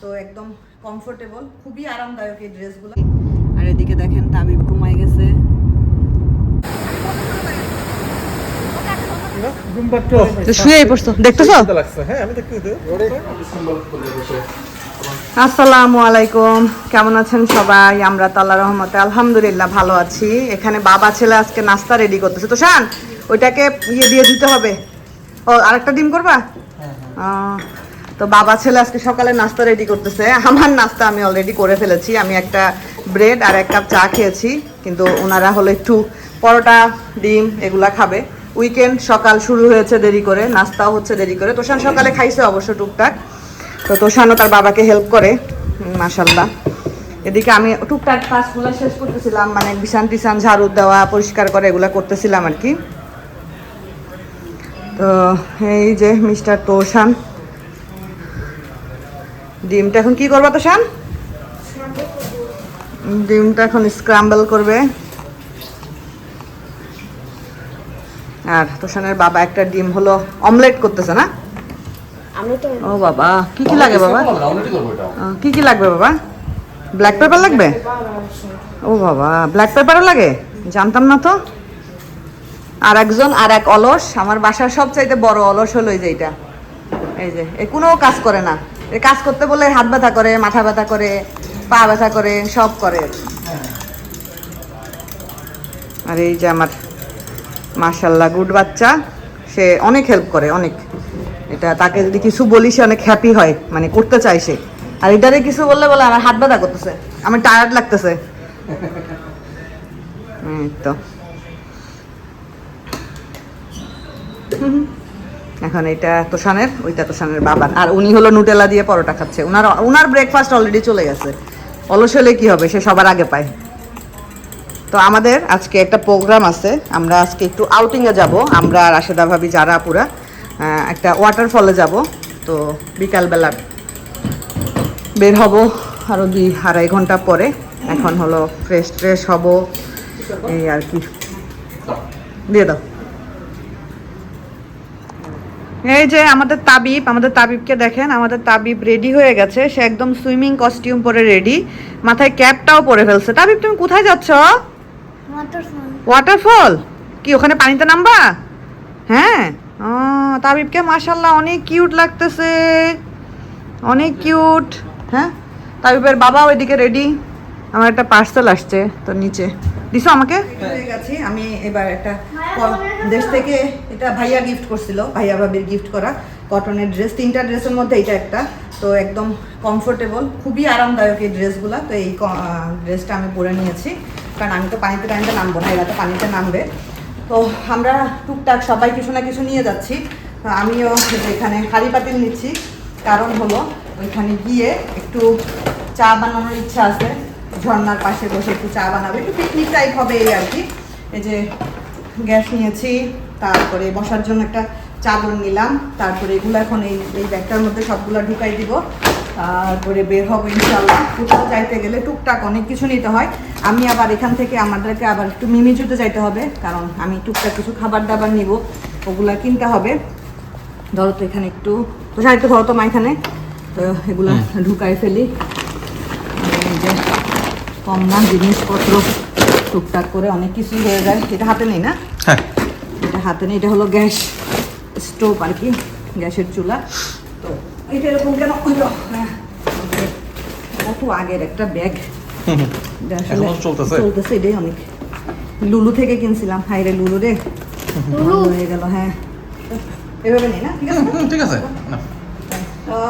তো একদম কমফোর্টেবল খুবই আরামদায়ক এই ড্রেসগুলো আর এদিকে দেখেন তাবিব ঘুমাই গেছে। তো পড়ছো দেখতেছো? হ্যাঁ আমি দেখতে আসসালামু আলাইকুম কেমন আছেন সবাই? আমরা তো আল্লাহ রহমতে আলহামদুলিল্লাহ ভালো আছি। এখানে বাবা ছেলে আজকে নাস্তা রেডি করতেছে। তো শান ওইটাকে ইয়ে দিয়ে দিতে হবে। ও আরেকটা ডিম করবা? আহ, তো বাবা ছেলে আজকে সকালে নাস্তা রেডি করতেছে। আমার নাস্তা আমি অলরেডি করে ফেলেছি। আমি একটা ব্রেড আর এক কাপ চা খেয়েছি, কিন্তু ওনারা হলো একটু পরোটা, ডিম এগুলা খাবে। উইকেন্ড সকাল শুরু হয়েছে দেরি করে, নাস্তাও হচ্ছে দেরি করে। তোষান সকালে খাইছে অবশ্য টুকটাক। তো তোষানও তার বাবাকে হেল্প করে মাসাল্লাহ এদিকে আমি টুকটাক কাজগুলো শেষ করতেছিলাম মানে বিছান টিছান, ঝাড়ু দেওয়া, পরিষ্কার করে এগুলো করতেছিলাম আর কি। তো এই যে মিস্টার তোষান ডিমটা এখন কি করবা তোষান? ডিমটা এখন স্ক্রাম্বল করবে। আর তোষানের বাবা একটা ডিম হলো অমলেট করতেছে না? ও বাবা কি কি লাগে বাবা? কি কি লাগবে বাবা? ব্ল্যাক পেপার লাগবে? ও বাবা ব্ল্যাক পেপারও লাগে? জানতাম না তো। আর একজন আর এক অলস। আমার বাসার সবচাইতে বড় অলস হলো এই যে এটা এই যে এ কোনো কাজ করে না। কাজ করতে বলে হাত ব্যথা করে, মাথা ব্যথা করে, পা ব্যথা করে, সব করে। আর এই যে আমার মার্শাল্লাহ গুড বাচ্চা, সে অনেক হেল্প করে, অনেক। এটা তাকে যদি কিছু বলি, সে অনেক হ্যাপি হয় মানে করতে চায় সে। আর এটারে কিছু বললে বলে আমার হাত ব্যথা করতেছে, আমার টায়ার্ড লাগতেছে। তো। হুম। এখন এটা তোষানের, ওইটা তোষানের বাবার। আর উনি হলো নুটেলা দিয়ে পরোটা খাচ্ছে। উনার উনার ব্রেকফাস্ট অলরেডি চলে গেছে। অলস হলে কী হবে? সে সবার আগে পায়। তো আমাদের আজকে একটা প্রোগ্রাম আছে। আমরা আজকে একটু আউটিংয়ে যাব। আমরা আর রাশেদা ভাবি, যারা পুরা একটা ওয়াটারফলে যাব। তো বিকালবেলা বের হব আরও দুই আড়াই ঘণ্টা পরে। এখন হলো ফ্রেশ ট্রেশ হব। এই আর কি। দিয়ে দাও। এই যে আমাদের তাবিব আমাদের তাবিবকে দেখেন আমাদের তাবিব রেডি হয়ে গেছে। সে একদম সুইমিং কস্টিউম পরে রেডি মাথায় ক্যাপটাও পরে ফেলছে। তাবিব তুমি কোথায় যাচ্ছ? ওয়াটারফল ওয়াটারফল কি ওখানে পানিতে নামবা? হ্যাঁ? ও তাবিবকে মাশাল্লাহ অনেক কিউট লাগতেছে। অনেক কিউট হ্যাঁ? তাবিবের বাবা ওইদিকে রেডি আমার একটা পার্সেল আসছে তো নিচে। দিছো আমাকে? হয়ে আমি এবার একটা দেশ থেকে এটা ভাইয়া গিফট করছিল, ভাইয়া ভাবির গিফট করা কটনের ড্রেস তিনটা ড্রেসের মধ্যে এটা একটা। তো একদম কমফোর্টেবল খুবই আরামদায়ক এই ড্রেসগুলো তো এই ড্রেসটা আমি পরে নিয়েছি, কারণ আমি তো পানিতে টানিতে নামবো না, এরা তো পানিতে নামবে। তো আমরা টুকটাক সবাই কিছু না কিছু নিয়ে যাচ্ছি। আমিও এখানে হাঁড়ি পাতিল নিচ্ছি। কারণ হলো, ওইখানে গিয়ে একটু চা বানানোর ইচ্ছা আছে। ঝর্ণার পাশে বসে একটু চা বানাবে। একটু পিকনিক টাইপ হবে এই আর কি। এই যে গ্যাস নিয়েছি তারপরে বসার জন্য একটা চাদর নিলাম তারপরে এগুলো এখন এই এই ব্যাগটার মধ্যে সবগুলো ঢুকাই দিব। তারপরে বের হব ইনশাল্লাহ কোথাও যাইতে গেলে টুকটাক অনেক কিছু নিতে হয়। আমি আবার এখান থেকে আমাদেরকে আবার একটু মিমিজুতে যাইতে হবে কারণ আমি টুকটাক কিছু খাবার দাবার নিব ওগুলা কিনতে হবে। ধরো তো এখানে একটু তো একটু ধরো তো মা এখানে। তো এগুলো ঢুকাই ফেলি। কম না জিনিসপত্র টুকটাক করে অনেক কিছুই হয়ে যায়। এটা হাতে নেই না? হ্যাঁ। এটা হাতে নেই। এটা হলো গ্যাস স্টোভ আর কি গ্যাসের চুলা। তো এটা এরকম কেন হলো? হ্যাঁ, কত আগের একটা ব্যাগ। চলতেছে? চলতেছে এটাই অনেক। লুলু থেকে কিনছিলাম। হাই রে লুলু রে। লুলু? হয়ে গেল হ্যাঁ। এভাবে নেই না? ঠিক আছে? ঠিক আছে। না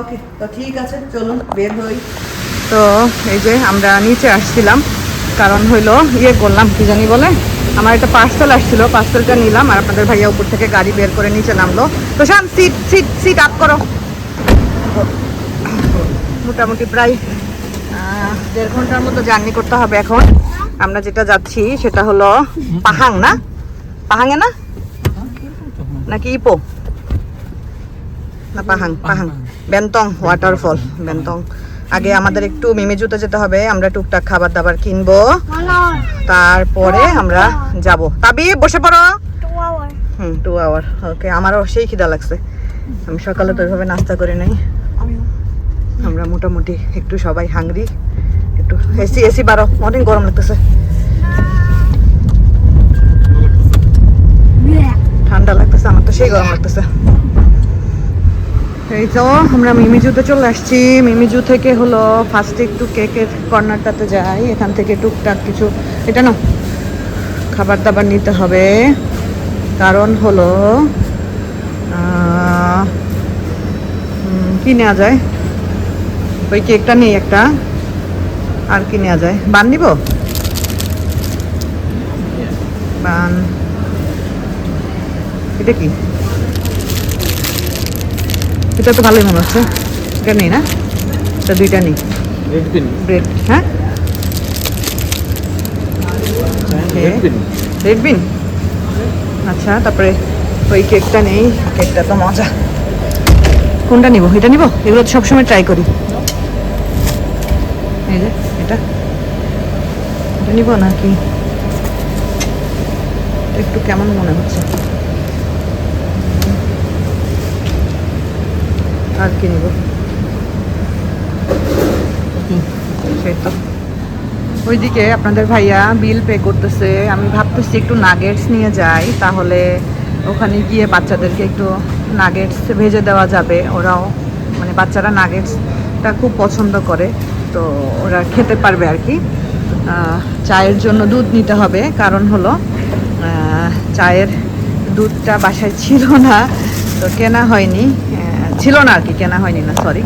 ওকে। তো ঠিক আছে চলুন বের হই। তো এই যে আমরা নিচে আসছিলাম কারণ হইল ইয়ে করলাম কি জানি বলে? আমার একটা পার্সেল আসছিল পার্সেলটা নিলাম আর আপনাদের ভাইয়া উপর থেকে গাড়ি বের করে নিচে নামলো। তো Shaan sit sit sit up করো। মোটামুটি প্রায় দেড় ঘণ্টার মতো জার্নি করতে হবে এখন। আমরা যেটা যাচ্ছি সেটা হলো পাহাং না? পাহাঙে না? নাকি ইপো? না পাহাং পাহাং। বেন্তং ওয়াটারফল বেন্তং। আগে আমাদের একটু মিমিজুতে যেতে হবে আমরা টুকটাক খাবার দাবার কিনবো। তারপরে আমরা যাব। তাবি বসে পড়ো। Hour hmm two hour okay আমারও সেই খিদা লাগছে। আমি সকালে তো ওইভাবে নাস্তা করে নেই। আমরা মোটামুটি একটু সবাই হাংরি একটু এসি এসি বারো অনেক গরম লাগতেছে। ঠান্ডা লাগতেছে আমার তো সেই গরম লাগতেছে। এই তো, আমরা মিমিজুতে চলে আসছি। মিমিজু থেকে হলো ফার্স্টে একটু কেকের কর্নারটাতে যাই। এখান থেকে টুকটাক কিছু, এটা না, খাবার দাবার নিতে হবে। কারণ হলো কি নেওয়া যায়? ওই কেকটা নেই একটা। আর কি নেওয়া যায়? বান নিব? বান। এটা কি? এটা তো ভালোই মনে হচ্ছে। এটা নেই না? এটা দুইটা নেই। ব্রেড হ্যাঁ? রেড পিন বিন আচ্ছা তারপরে ওই কেকটা নেই। কেকটা তো মজা। কোনটা নিব? এটা নিব? এগুলো তো সবসময় ট্রাই করি। এই যে এটা। এটা নিব নাকি? একটু কেমন মনে হচ্ছে? আর কি নিব? হুম, সেই তো। ওইদিকে আপনাদের ভাইয়া বিল পে করতেছে। আমি ভাবতেছি একটু নাগেটস নিয়ে যাই তাহলে ওখানে গিয়ে বাচ্চাদেরকে একটু নাগেটস ভেজে দেওয়া যাবে। ওরাও মানে বাচ্চারা নাগেটসটা খুব পছন্দ করে তো ওরা খেতে পারবে আর কি। চায়ের জন্য দুধ নিতে হবে। কারণ হলো চায়ের দুধটা বাসায় ছিল না তো কেনা হয়নি। ছিল না আর কি, কেনা হয়নি না সরি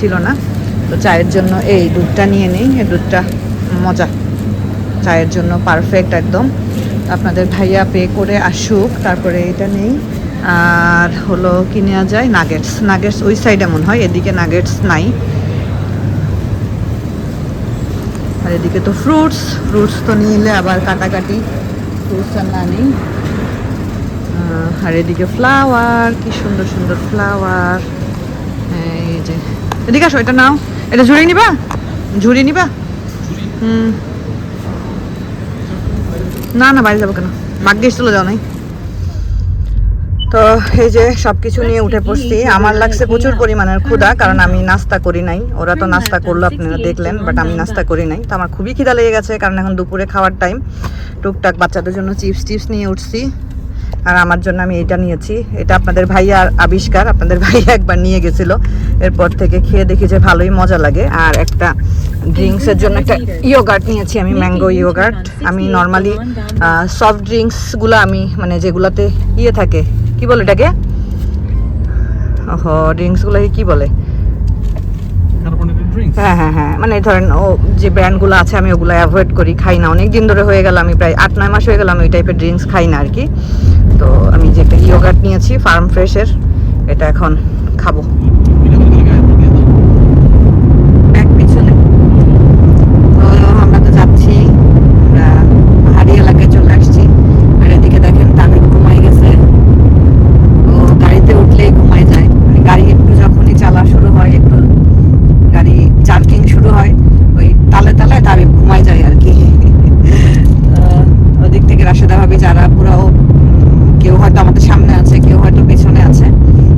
ছিল না। তো চায়ের জন্য এই দুধটা নিয়ে নিই, এই দুধটা মজা। চায়ের জন্য পারফেক্ট একদম। আপনাদের ভাইয়া পে করে আসুক, তারপরে এটা নেই। আর হলো কি নেওয়া যায়? নাগেটস নাগেটস ওই সাইডে এমন হয়, এদিকে নাগেটস নাই। আর এদিকে তো ফ্রুটস ফ্রুটস তো নিলে আবার কাটাকাটি ফ্রুটস আর না নেই। আর এদিকে ফ্লাওয়ার কি সুন্দর সুন্দর ফ্লাওয়ার এই যে, এদিকে আসো, এটা নাও। এটা ঝুড়ি নিবা? ঝুড়ি নিবা? হুম। না না, বাইরে যাব কেন? ভাগ্যিস চলে যাও নাই। তো এই যে সব কিছু নিয়ে উঠে পড়ছি। আমার লাগছে প্রচুর পরিমাণের ক্ষুধা, কারণ আমি নাস্তা করি নাই। ওরা তো নাস্তা করল, আপনারা দেখলেন বাট আমি নাস্তা করি নাই। তো আমার খুবই খিদা লেগে গেছে, কারণ এখন দুপুরে খাওয়ার টাইম টুকটাক বাচ্চাদের জন্য চিপস টিপস নিয়ে উঠছি। আর আমার জন্য আমি এটা নিয়েছি। এটা আপনাদের ভাইয়ার আবিষ্কার, আপনাদের ভাইয়া একবার নিয়ে গেছিল। এরপর থেকে খেয়ে দেখি যে ভালোই মজা লাগে। আর একটা ড্রিঙ্কসের জন্য একটা ইয়োগার্ট নিয়েছি আমি ম্যাঙ্গো ইয়োগার্ট আমি নর্মালি সফট ড্রিঙ্কসগুলো আমি মানে যেগুলাতে ইয়ে থাকে, কি বলে এটাকে? ওহো ড্রিঙ্কসগুলোকে কি বলে? ড্রিঙ্কস হ্যাঁ হ্যাঁ হ্যাঁ। মানে ধরেন ও যে ব্র্যান্ডগুলো আছে আমি ওগুলো অ্যাভয়েড করি খাই না। অনেক দিন ধরে হয়ে গেল আমি প্রায় আট নয় মাস হয়ে গেল আমি ওই টাইপের ড্রিঙ্কস খাই না আর কি তো আমি যে একটা ইয়োগার্ট নিয়েছি ফার্ম ফ্রেশের এটা এখন খাব। ব্যাগ পিছনে। তো আমরা তো যাচ্ছি আমরা এলাকায় চলে আসছি। আর এদিকে দেখেন তামিল ঘুমাই গেছে। ও গাড়িতে উঠলেই ঘুমাই যায়। মানে গাড়ি একটু যখনই চালা শুরু হয় একটু গাড়ি জার্কিং শুরু হয়, ওই তালে তালে তামিল ঘুমাই যায় আর কি। তো ওদিক থেকে রাশেদা ভাবি, যারা পুরো কেউ হয়তো আমাদের সামনে আছে, কেউ হয়তো পিছনে আছে,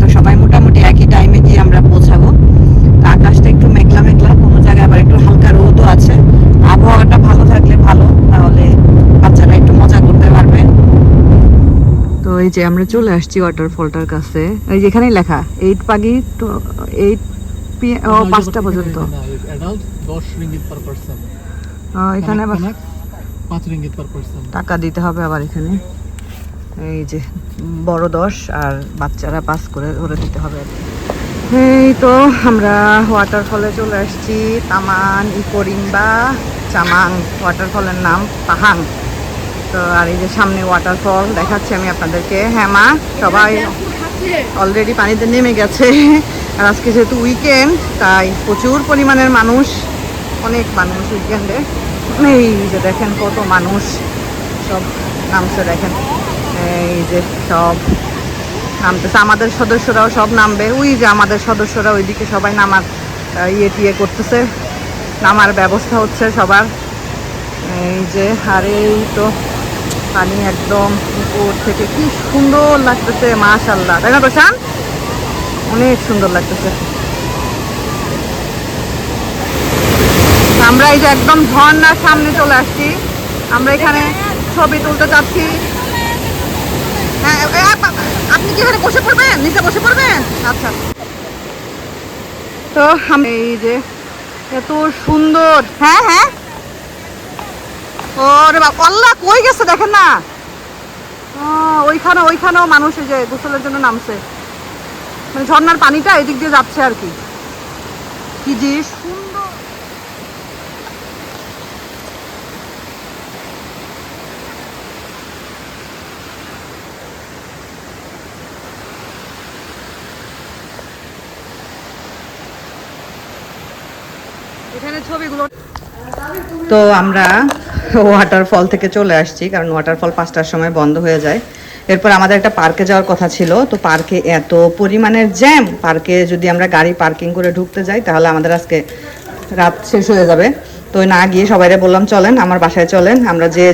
তো সবাই মোটামুটি একই টাইমে গিয়ে আমরা পৌঁছাবো। তো আকাশটা একটু মেঘলা মেঘলা, কোনো জায়গায় আবার একটু হালকা রোদও আছে। আবহাওয়াটা ভালো থাকলে ভালো, তাহলে বাচ্চারা একটু মজা করতে পারবে। তো এই যে আমরা চলে আসছি ওয়াটারফলটার কাছে। এই যে এখানেই লেখা, এইট পাগি, তো, এইট ও পাঁচটা পর্যন্ত। Adult 10 ringgit per person ah, এখানে আবার 5 রিঙ্গিত পার পারসন টাকা দিতে হবে আবার এখানে। এই যে বড় দশ আর বাচ্চারা পাস করে ধরে দিতে হবে। এই তো আমরা ওয়াটারফলে চলে আসছি। তামান ইকোরিম্বা চামাং। ওয়াটারফলের নাম পাহাং। তো আর এই যে সামনে ওয়াটারফল দেখাচ্ছি আমি আপনাদেরকে। হ্যাঁ মা, সবাই অলরেডি পানিতে নেমে গেছে। আর আজকে যেহেতু উইকেন্ড তাই প্রচুর পরিমাণের মানুষ, অনেক মানুষ উইকেন্ডে এই যে দেখেন কত মানুষ, সব নামছে দেখেন। এই যে সব নামতেছে। আমাদের সদস্যরাও সব নামবে। ওই যে আমাদের সদস্যরা ওইদিকে সবাই নামার ইয়ে টিয়ে করতেছে। নামার ব্যবস্থা হচ্ছে সবার। এই যে, আর এই তো পানি একদম উপর থেকে কি সুন্দর লাগতেছে মাশাল্লাহ তাই না প্রশান অনেক সুন্দর লাগতেছে। আমরা এই যে একদম ঝর্ণার সামনে চলে আসছি। আমরা এখানে ছবি তুলতে চাচ্ছি। হ্যাঁ আপনি কি বসে পড়বেন? নিচে বসে পড়বেন? আচ্ছা। তো, আমি এই যে এত সুন্দর। হ্যাঁ হ্যাঁ। ওরে বাবা আল্লাহ গেছে দেখেন না? ওইখানে, ওইখানেও মানুষ এই যে গোসলের জন্য নামছে। মানে ঝর্ণার পানিটা এদিক দিয়ে যাচ্ছে আর কি। কি সুন্দর। এখানে ছবিগুলো তো আমরা ওয়াটারফল থেকে চলে আসছি, কারণ ওয়াটারফল পাঁচটার সময় বন্ধ হয়ে যায়। এরপর আমাদের একটা পার্কে যাওয়ার কথা ছিল, তো পার্কে এত পরিমাণের জ্যাম পার্কে যদি আমরা গাড়ি পার্কিং করে ঢুকতে যাই, তাহলে আমাদের আজকে রাত শেষ হয়ে যাবে। তো না গিয়ে সবাইরে বললাম, চলেন, আমার বাসায় চলেন, আমরা যে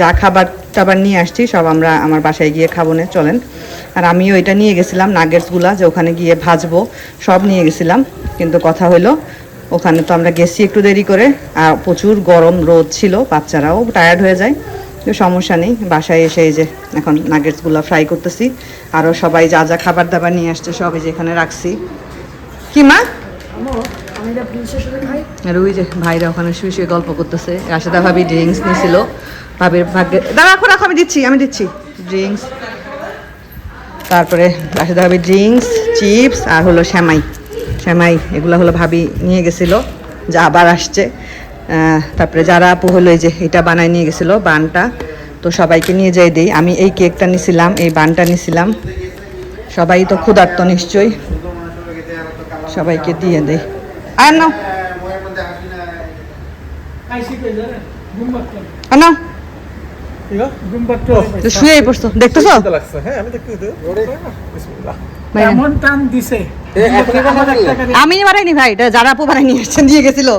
যা খাবার টাবার নিয়ে আসছি, সব আমরা আমার বাসায় গিয়ে খাব না, চলেন। আর আমিও এটা নিয়ে গেছিলাম নাগেটসগুলা যে ওখানে গিয়ে ভাজবো, সব নিয়ে গেছিলাম। কিন্তু কথা হলো ওখানে তো আমরা গেছি একটু দেরি করে। আর প্রচুর গরম রোদ ছিল, বাচ্চারাও টায়ার্ড হয়ে যায়। তো সমস্যা নেই, বাসায় এসে এই যে এখন নাগেটসগুলো ফ্রাই করতেছি। আরও সবাই যা যা খাবার দাবার নিয়ে আসছে, সব এই যে এখানে রাখছি। কি মা? আর ওই যে ভাইরা ওখানে শুয়ে শুয়ে গল্প করতেছে। রাশেদা ভাবি ড্রিঙ্কস নিয়েছিল ভাবির ভাগ্যে দাঁড়া রাখো রাখো, আমি দিচ্ছি আমি দিচ্ছি। ড্রিঙ্কস তারপরে রাশেদা ভাবি ড্রিঙ্কস চিপস আর হলো শ্যামাই শ্যামাই এগুলো হলো ভাবি নিয়ে গেছিল যা আবার আসছে। তারপরে যারা আপু হলো এই যে এটা বানায় নিয়ে গেছিল বানটা তো সবাইকে নিয়ে যাই দিই। আমি এই কেকটা নিছিলাম এই বানটা নিছিলাম। সবাই তো ক্ষুধার্ত নিশ্চয়ই। সবাইকে দিয়ে দেই। আর আর নাও। পড়ছো দেখতেছো? লাগছে হ্যাঁ আমি দেখতে। এমন টান দিছে? আমি বানাইনি ভাই এটা যারা আপু বানাই নিয়ে এসছেন দিয়ে গেছিল।